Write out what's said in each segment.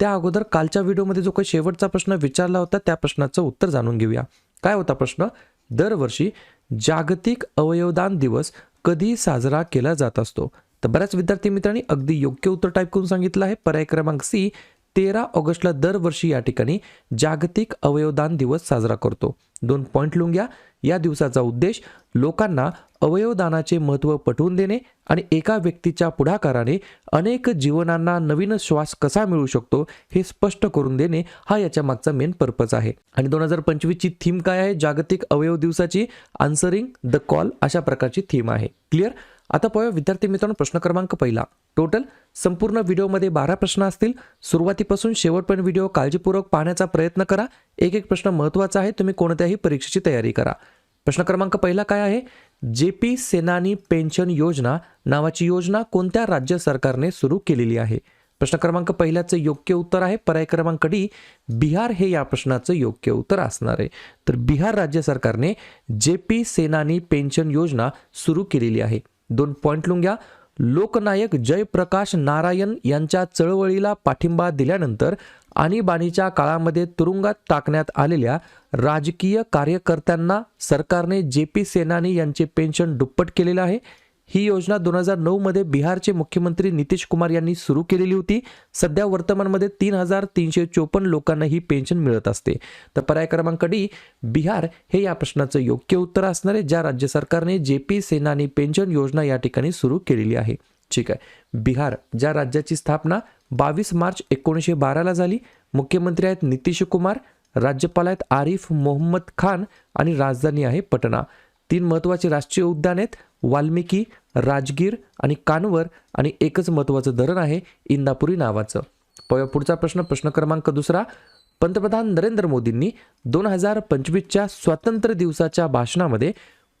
त्या अगोदर कालच्या व्हिडिओमध्ये जो काही शेवटचा प्रश्न विचारला होता त्या प्रश्नाचं उत्तर जाणून घेऊया. काय होता प्रश्न? दरवर्षी जागतिक अवयवदान दिवस कधी साजरा केला जात असतो? तर बऱ्याच विद्यार्थी मित्रांनी अगदी योग्य उत्तर टाईप करून सांगितलं आहे. पर्याय क्रमांक सी तेरा ऑगस्टला दरवर्षी या ठिकाणी जागतिक अवयवदान दिवस साजरा करतो. दोन पॉईंट लिहून घ्या या दिवसाचा उद्देश लोकांना अवयवदानाचे महत्त्व पटवून देणे आणि एका व्यक्तीच्या पुढाकाराने अनेक जीवनांना नवीन श्वास कसा मिळू शकतो हे स्पष्ट करून देणे हा याच्या मागचा मेन पर्पज आहे. आणि दोन हजार पंचवीसची थीम काय आहे? जागतिक अवयव दिवसाची आन्सरिंग द कॉल अशा प्रकारची थीम आहे. क्लिअर आता पाहूया विद्यार्थी मित्रांनो प्रश्न क्रमांक पहिला. टोटल संपूर्ण व्हिडिओमध्ये बारा प्रश्न असतील. सुरुवातीपासून शेवटपर्यंत व्हिडिओ काळजीपूर्वक पाहण्याचा प्रयत्न करा. एक एक प्रश्न महत्त्वाचा आहे. तुम्ही कोणत्याही परीक्षेची तयारी करा. प्रश्न क्रमांक पहिला काय आहे? जे पी सेनानी पेन्शन योजना नावाची योजना कोणत्या राज्य सरकारने सुरू केलेली आहे? प्रश्न क्रमांक पहिल्याचं योग्य उत्तर आहे. पर्याय क्रमांक डी बिहार हे या प्रश्नाचं योग्य उत्तर असणार आहे. तर बिहार राज्य सरकारने जे पी सेनानी पेन्शन योजना सुरू केलेली आहे. दोन पॉईंट लिहून घ्या लोकनायक जयप्रकाश नारायण यांच्या चळवळीला पाठिंबा दिल्यानंतर आणीबाणीच्या काळामध्ये तुरुंगात टाकण्यात आलेल्या राजकीय कार्यकर्त्यांना सरकारने जे पी सेनानी यांचे पेन्शन दुप्पट केलेलं आहे. ही योजना दोन हजार नऊमध्ये बिहारचे मुख्यमंत्री नितीश कुमार यांनी सुरू केलेली होती. सध्या वर्तमानमध्ये तीन हजार तीनशे चोपन्न लोकांना ही पेन्शन मिळत असते. तर पर्याय क्रमांक डी बिहार हे या प्रश्नाचं योग्य उत्तर असणार आहे ज्या राज्य सरकारने जे पी सेनानी पेन्शन योजना या ठिकाणी सुरू केलेली आहे. ठीक आहे. बिहार ज्या राज्याची स्थापना बावीस मार्च एकोणीसशे बाराला झाली मुख्यमंत्री आहेत नितीश कुमार राज्यपाल आहेत आरिफ मोहम्मद खान आणि राजधानी आहे पटना. तीन महत्त्वाचे राष्ट्रीय उद्यान आहेत वाल्मिकी राजगीर आणि कानवर आणि एकच महत्त्वाचं धरण आहे इंदापुरी नावाचं. पुढचा प्रश्न प्रश्न क्रमांक दुसरा. पंतप्रधान नरेंद्र मोदींनी दोन हजार पंचवीसच्या स्वातंत्र्य दिवसाच्या भाषणामध्ये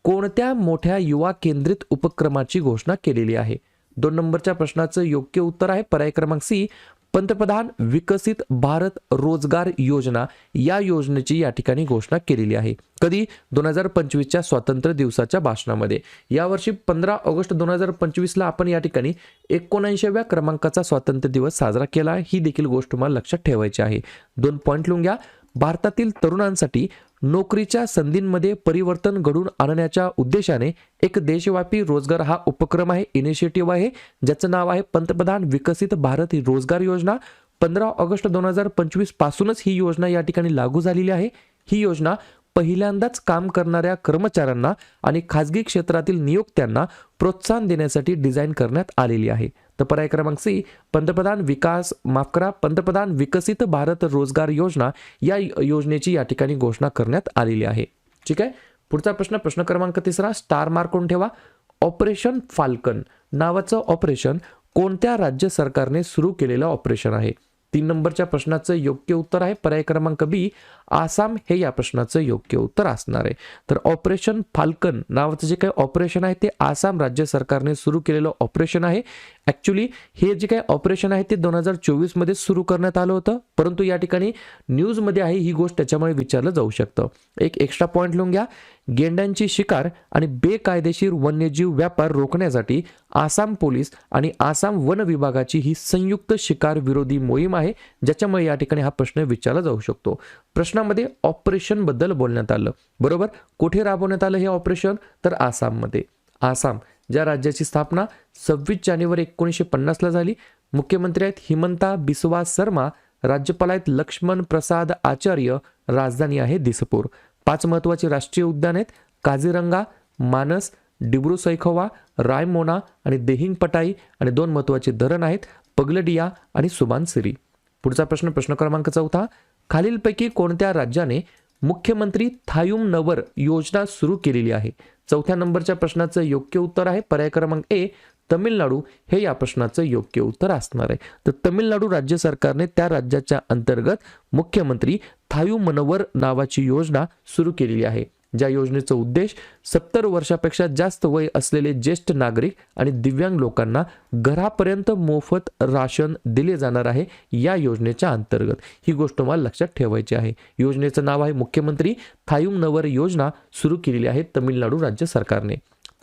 कोणत्या मोठ्या युवा केंद्रित उपक्रमाची घोषणा केलेली आहे? दोन नंबरच्या प्रश्नाचं योग्य उत्तर आहे. पर्याय क्रमांक सी पंतप्रधान विकसित भारत रोजगार योजना या योजनेची या ठिकाणी घोषणा केलेली आहे. कधी? दोन हजार पंचवीसच्या स्वातंत्र्य दिवसाच्या भाषणामध्ये. यावर्षी पंधरा ऑगस्ट दोन हजार पंचवीसला आपण या ठिकाणी एकोणऐंशीव्या क्रमांकाचा स्वातंत्र्य दिवस साजरा केला आहे. ही देखील गोष्ट तुम्हाला लक्षात ठेवायची आहे. दोन पॉईंट लिहून घ्या. भारतातील तरुणांसाठी नोकरीच्या संधींमध्ये परिवर्तन घडून आणण्याच्या उद्देशाने एक देशव्यापी रोजगार हा उपक्रम आहे इनिशिएटिव्ह आहे ज्याचं नाव आहे पंतप्रधान विकसित भारत ही रोजगार योजना. पंधरा ऑगस्ट दोन हजार पंचवीस पासूनच ही योजना या ठिकाणी लागू झालेली आहे. ही योजना पहिल्यांदाच काम करणाऱ्या कर्मचाऱ्यांना आणि खाजगी क्षेत्रातील नियोक्त्यांना प्रोत्साहन देण्यासाठी डिझाईन करण्यात आलेली आहे. तर पर्याय क्रमांक सी पंतप्रधान विकास माफ करा पंतप्रधान विकसित भारत रोजगार योजना या योजनेची या ठिकाणी घोषणा करण्यात आलेली आहे. ठीक आहे? पुढचा प्रश्न प्रश्न क्रमांक तिसरा स्टार मार्क करून ठेवा? ऑपरेशन फाल्कन नावाचं ऑपरेशन कोणत्या राज्य सरकारने सुरू केलेलं ऑपरेशन आहे? तीन नंबरच्या प्रश्नाचं योग्य उत्तर आहे. पर्याय क्रमांक बी आसाम हे या प्रश्नाचं योग्य उत्तर असणार आहे. तर ऑपरेशन फाल्कन नावाचं जे काही ऑपरेशन आहे ते आसाम राज्य सरकारने सुरू केलेलं ऑपरेशन आहे. ॲक्च्युली हे जे काही ऑपरेशन आहे ते दोन हजार चोवीसमध्ये सुरू करण्यात आलं होतं. परंतु या ठिकाणी न्यूजमध्ये आहे ही गोष्ट त्याच्यामुळे विचारलं जाऊ शकतं. एक एक्स्ट्रा पॉईंट लिहून घ्या. गेंड्यांची शिकार आणि बेकायदेशीर वन्यजीव व्यापार रोखण्यासाठी आसाम पोलीस आणि आसाम वन विभागाची ही संयुक्त शिकार विरोधी मोहीम आहे ज्याच्यामुळे या ठिकाणी हा प्रश्न विचारला जाऊ शकतो. प्रश्नामध्ये ऑपरेशनबद्दल बोलण्यात आलं. बरोबर? कुठे राबवण्यात आलं हे ऑपरेशन तर आसाममध्ये. आसाम. ज्या राज्याची स्थापना सव्वीस जानेवारी एकोणीसशे पन्नासला झाली. मुख्यमंत्री आहेत हिमंता बिस्वा शर्मा राज्यपाल आहेत लक्ष्मण प्रसाद आचार्य राजधानी आहे दिसपूर. पाच महत्त्वाचे राष्ट्रीय उद्यान आहेत काझीरंगा मानस डिब्रू सैखोवा रायमोना आणि देहिंग पटाई आणि दोन महत्त्वाचे धरण आहेत पगलडिया आणि सुबानसिरी. पुढचा प्रश्न प्रश्न क्रमांक चौथा. खालीलपैकी कोणत्या राज्याने मुख्यमंत्री थायुम नवर योजना सुरू केलेली आहे. चौथ्या नंबरच्या प्रश्नाचं योग्य उत्तर आहे. पर्याय क्रमांक ए तमिळनाडू हे या प्रश्नाचं योग्य उत्तर असणार आहे. तर तमिळनाडू राज्य सरकारने त्या राज्याच्या अंतर्गत मुख्यमंत्री थायू मनोवर नावाची योजना सुरू केलेली आहे. ज्या योजनेचा उद्देश सत्तर वर्षापेक्षा जास्त वय असलेले ज्येष्ठ नागरिक आणि दिव्यांग लोकांना घरापर्यंत मोफत राशन दिले जाणार आहे या योजनेच्या अंतर्गत. ही गोष्ट मला लक्षात ठेवायची आहे. योजनेचं नाव आहे मुख्यमंत्री थायुम नवर योजना सुरू केलेली आहे तमिळनाडू राज्य सरकारने.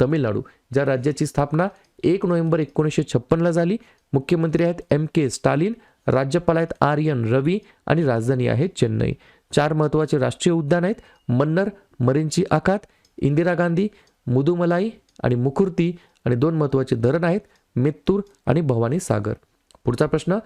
तमिळनाडू ज्या राज्याची स्थापना एक नोव्हेंबर एकोणीसशे छप्पनला झाली मुख्यमंत्री आहेत एम के स्टालिन राज्यपाल आहेत आर्यन रवी आणि राजधानी आहे चेन्नई. चार महत्त्वाचे राष्ट्रीय उद्यान आहेत मन्नर मरीनची आखात इंदिरा गांधी मुदुमलाई आणि मुखुर्ती आणि दोन महत्त्वाचे धरण आहेत मेत्तूर आणि भवानी सागर. पुढचा प्रश्न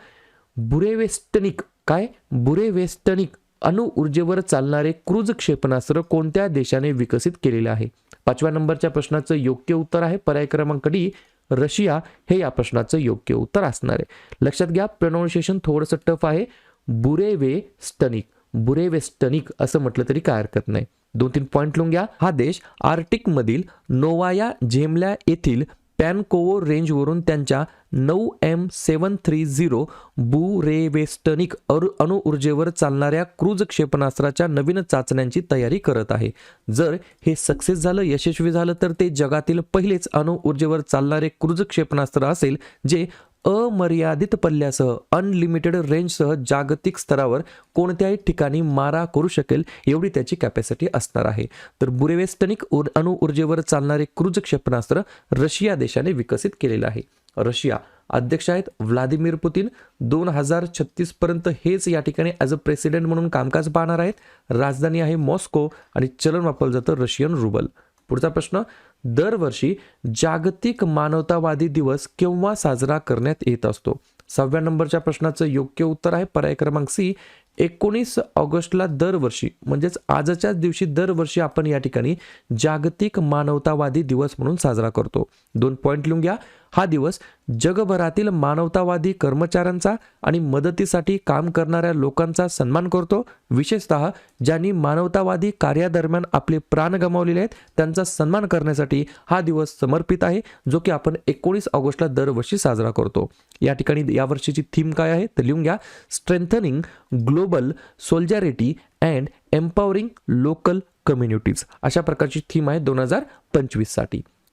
बुरेवेस्टनिक काय? बुरेवेस्टनिक अणु ऊर्जेवर चालणारे क्रूज क्षेपणास्त्र कोणत्या देशाने विकसित केलेले आहे? पाचव्या नंबरच्या प्रश्नाचं योग्य उत्तर आहे पर्याय क्रमांक डी रशिया. हे या प्रश्नाचं योग्य उत्तर असणार आहे. लक्षात घ्या प्रोनाऊन्सिएशन थोडंसं टफ आहे. बुरेवेस्टनिक बुरेवेस्टनिक असं म्हटलं तरी काय हरकत नाही. दोन तीन पॉईंट लिहून घ्या. हा देश आर्टिकमधील नोवाया झेमल्या येथील पॅनकोवो रेंजवरून त्यांच्या नऊ M seven three zero Burevestnik अरु अणुऊर्जेवर चालणाऱ्या क्रूज क्षेपणास्त्राच्या नवीन चाचण्यांची तयारी करत आहे. जर हे सक्सेस झालं यशस्वी झालं तर ते जगातील पहिलेच अणुऊर्जेवर चालणारे क्रूज क्षेपणास्त्र असेल जे अमर्यादित पल्ल्यासह अनलिमिटेड रेंजसह जागतिक स्तरावर कोणत्याही ठिकाणी मारा करू शकेल एवढी त्याची कॅपॅसिटी असणार आहे. तर बुरेवेस्टनिक उर अणुऊर्जेवर चालणारे क्रूज क्षेपणास्त्र रशिया देशाने विकसित केलेलं आहे. रशिया अध्यक्ष आहेत व्लादिमीर पुतीन. दोन हजार छत्तीस पर्यंत हेच या ठिकाणी ॲज अ प्रेसिडेंट म्हणून कामकाज पाहणार आहेत. राजधानी आहे मॉस्को आणि चलन वापरलं जातं रशियन रुबल. पुढचा प्रश्न दरवर्षी जागतिक मानवतावादी दिवस केव्हा साजरा करण्यात येत असतो? सहाव्या नंबरच्या प्रश्नाचं योग्य उत्तर आहे पर्याय क्रमांक सी एकोणीस ऑगस्टला दरवर्षी म्हणजेच आजच्याच दिवशी दरवर्षी आपण या ठिकाणी जागतिक मानवतावादी दिवस म्हणून साजरा करतो. दोन पॉईंट लिहून घ्या. हा दिवस जगभरातील मानवतावादी कर्मचाऱ्यांचा आणि मदतीसाठी काम करणाऱ्या लोकांचा सन्मान करतो. विशेषतः ज्यांनी मानवतावादी कार्यादरम्यान आपले प्राण गमावलेले आहेत त्यांचा सन्मान करण्यासाठी हा दिवस समर्पित आहे जो की आपण एकोणीस ऑगस्टला दरवर्षी साजरा करतो. या ठिकाणी यावर्षीची थीम काय आहे तर लिहून घ्या. Strengthening global solidarity and empowering local communities अशा प्रकारची थीम आहे दोन हजार पंचवीससाठी.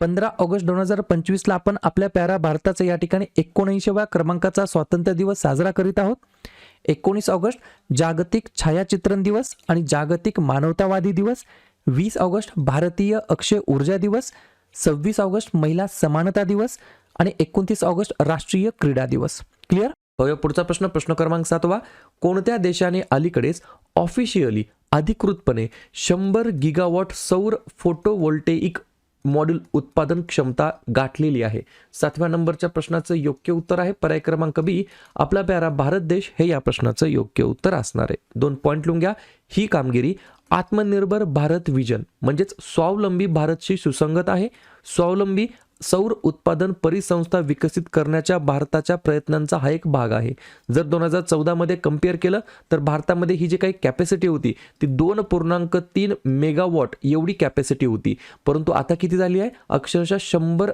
पंधरा ऑगस्ट दोन हजार पंचवीसला आपण आपल्या प्यारा भारताचा या ठिकाणी एकोणऐंशीव्या क्रमांकाचा स्वातंत्र्य दिवस साजरा करीत आहोत. एकोणीस ऑगस्ट जागतिक छायाचित्रण दिवस आणि जागतिक मानवतावादी दिवस. वीस ऑगस्ट भारतीय अक्षय ऊर्जा दिवस. सव्वीस ऑगस्ट महिला समानता दिवस. आणि एकोणतीस ऑगस्ट राष्ट्रीय क्रीडा दिवस. क्लिअर बघूया पुढचा प्रश्न. प्रश्न क्रमांक सातवा. कोणत्या देशाने अलीकडेच ऑफिशियली अधिकृतपणे शंभर गिगावॉट सौर फोटोवोल्टेइक मॉड्यूल उत्पादन क्षमता गाठलेली आहे. सातव्या नंबरच्या प्रश्नाचं योग्य उत्तर आहे. पर्याय क्रमांक बी आपला प्यारा भारत देश हे या प्रश्नाचं योग्य उत्तर असणार आहे. दोन पॉईंट लिहून घ्या. ही कामगिरी आत्मनिर्भर भारत विजन म्हणजेच स्वावलंबी भारतशी सुसंगत आहे. स्वावलंबी सौर उत्पादन परिसंस्था विकसित करण्याच्या भारताच्या प्रयत्नांचा हा एक भाग आहे. जर दोन हजार चौदामध्ये कंपेअर केलं तर भारतामध्ये ही जी काही कॅपॅसिटी होती ती दोन पूर्णांक तीन मेगावॉट एवढी कॅपॅसिटी होती. परंतु आता किती झाली आहे? अक्षरशः शंभर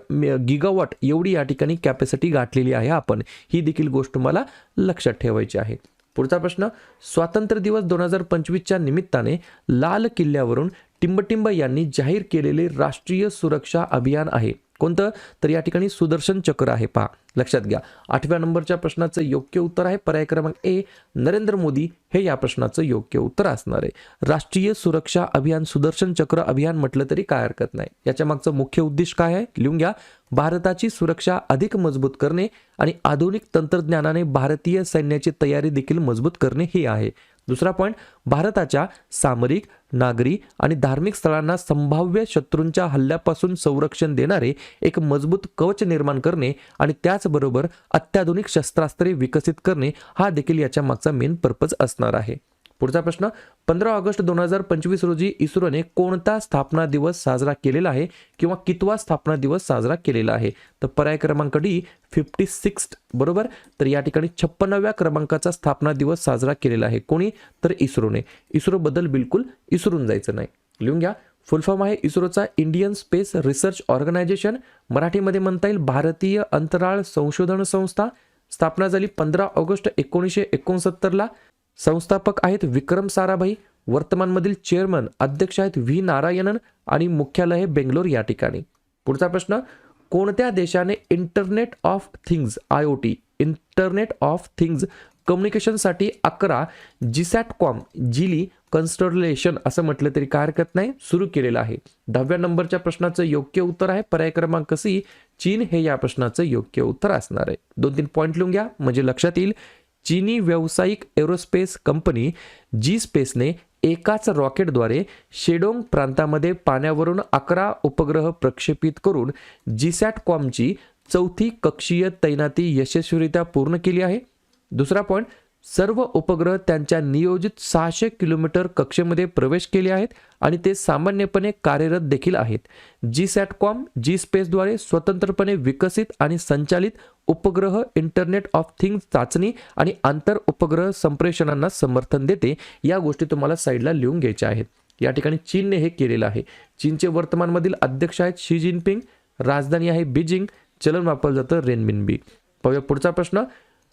गिगावॉट एवढी या ठिकाणी कॅपॅसिटी गाठलेली आहे आपण. ही देखील गोष्ट मला लक्षात ठेवायची आहे. पुढचा प्रश्न स्वातंत्र्य दिवस दोन हजार पंचवीसच्या निमित्ताने लाल किल्ल्यावरून टिंबटिंब यांनी जाहीर केलेले राष्ट्रीय सुरक्षा अभियान आहे. कोणतं? तर या ठिकाणी सुदर्शन चक्र आहे पहा. लक्षात घ्या. आठव्या नंबरच्या प्रश्नाचं योग्य उत्तर आहे. पर्याय क्रमांक ए नरेंद्र मोदी हे या प्रश्नाचं योग्य उत्तर असणार आहे. राष्ट्रीय सुरक्षा अभियान सुदर्शन चक्र अभियान म्हटलं तरी काय हरकत नाही. याच्या मागचं मुख्य उद्देश काय आहे? लिहून घ्या. भारताची सुरक्षा अधिक मजबूत करणे आणि आधुनिक तंत्रज्ञानाने भारतीय सैन्याची तयारी देखील मजबूत करणे हे आहे. दुसरा पॉईंट भारताच्या सामरिक नागरी आणि धार्मिक स्थळांना संभाव्य शत्रूंच्या हल्ल्यापासून संरक्षण देणारे एक मजबूत कवच निर्माण करणे आणि त्याचबरोबर अत्याधुनिक शस्त्रास्त्रे विकसित करणे हा देखील याच्या मागचा मेन पर्पज असणार आहे. पुढचा प्रश्न पंधरा ऑगस्ट दोन हजार पंचवीस रोजी इस्रोने कोणता स्थापना दिवस साजरा केलेला आहे किंवा कितवा स्थापना दिवस साजरा केलेला आहे? तर पर्याय क्रमांक डी फिफ्टी सिक्स बरोबर? तर या ठिकाणी छप्पन्नाव्या क्रमांकाचा स्थापना दिवस साजरा केलेला आहे. कोणी? तर इस्रोने. इस्रोबद्दल बिलकुल इसरून जायचं नाही. लिहून घ्या. फुल फॉर्म आहे इस्रोचा इंडियन स्पेस रिसर्च ऑर्गनायझेशन मराठीमध्ये म्हणता येईल भारतीय अंतराळ संशोधन संस्था. स्थापना झाली पंधरा ऑगस्ट एकोणीसशे एकोणसत्तरला. संस्थापक आहेत विक्रम साराभाई वर्तमानमधील चेअरमन अध्यक्ष आहेत व्ही नारायणन आणि मुख्यालय हे बेंगलोर या ठिकाणी. पुढचा प्रश्न कोणत्या देशाने internet of things I O T internet of things कम्युनिकेशनसाठी अकरा जिसॅटकॉम जिली कन्स्टलेशन असं म्हटलं तरी काय हरकत नाही सुरू केलेलं आहे. दहाव्या नंबरच्या प्रश्नाचं योग्य उत्तर आहे पर्याय क्रमांक सी चीन हे या प्रश्नाचं योग्य उत्तर असणार आहे. दोन तीन पॉईंट लिहून घ्या म्हणजे लक्षात येईल चीनी व्यावसायिक एरोस्पेस कंपनी जी स्पेसने एकाच रॉकेटद्वारे शेडोंग प्रांतामध्ये पाण्यावरून अकरा उपग्रह प्रक्षेपित करून जीसॅटकॉमची चौथी कक्षीय तैनाती यशस्वीरित्या पूर्ण केली आहे. दुसरा पॉईंट सर्व उपग्रह त्यांच्या नियोजित सहाशे किलोमीटर कक्षेमध्ये प्रवेश केले आहेत आणि ते सामान्यपणे कार्यरत देखील आहेत. जी सॅटकॉम जी स्पेसद्वारे स्वतंत्रपणे विकसित आणि संचालित उपग्रह इंटरनेट ऑफ थिंग्स चाचणी आणि आंतर उपग्रह संप्रेषणांना समर्थन देते या गोष्टी तुम्हाला साईडला लिहून घ्यायच्या आहेत. या ठिकाणी चीनने हे केलेलं आहे. चीनचे वर्तमानमधील अध्यक्ष आहेत शी जिनपिंग राजधानी आहे बीजिंग चलन वापरलं जातं रेनमिनबी पाहूया पुढचा प्रश्न.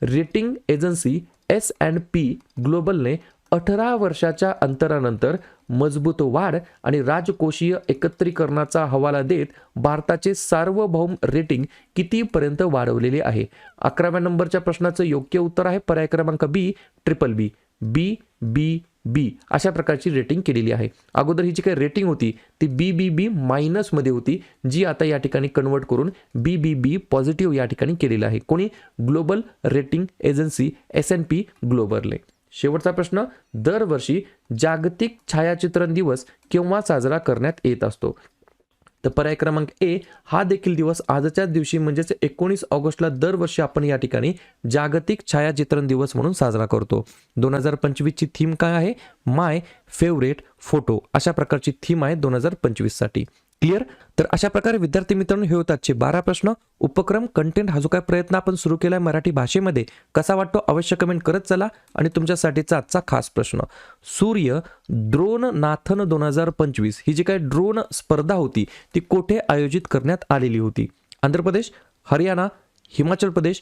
Rating agency S and P ग्लोबलने अठरा वर्षाच्या अंतरानंतर मजबूत वाढ आणि राजकोषीय एकत्रीकरणाचा हवाला देत भारताचे सार्वभौम रेटिंग कितीपर्यंत वाढवलेले आहे? अकराव्या नंबरच्या प्रश्नाचं योग्य उत्तर आहे पर्याय क्रमांक बी ट्रिपल बी बी बी बी अशा प्रकारची रेटिंग केलेली आहे. अगोदर ही जी काही रेटिंग होती ती बी बी बी मायनसमध्ये होती जी आता या ठिकाणी कन्वर्ट करून बी बी बी पॉझिटिव्ह या ठिकाणी केलेलं आहे. कोणी? Global rating agency S and P ग्लोबलने शेवटचा प्रश्न दरवर्षी जागतिक छायाचित्रण दिवस केव्हा साजरा करण्यात येत असतो? तर पर्याय क्रमांक ए हा देखील दिवस आजच्या दिवशी म्हणजेच एकोणीस ऑगस्टला दरवर्षी आपण या ठिकाणी जागतिक छायाचित्रण दिवस म्हणून साजरा करतो. दोन हजार पंचवीसची थीम काय आहे? My favourite photo. अशा प्रकारची थीम आहे दोन हजार पंचवीससाठी. क्लिअर? तर अशा प्रकारे विद्यार्थी मित्रांनो हे होतात आजचे बारा प्रश्न. उपक्रम कंटेंट हा जो काय प्रयत्न आपण सुरू केला आहे मराठी भाषेमध्ये कसा वाटतो अवश्य कमेंट करत चला आणि तुमच्यासाठीचा आजचा खास प्रश्न. सूर्य ड्रोन नाथन दोन हजार पंचवीस ही जी काय ड्रोन स्पर्धा होती ती कोठे आयोजित करण्यात आलेली होती? आंध्र प्रदेश हरियाणा हिमाचल प्रदेश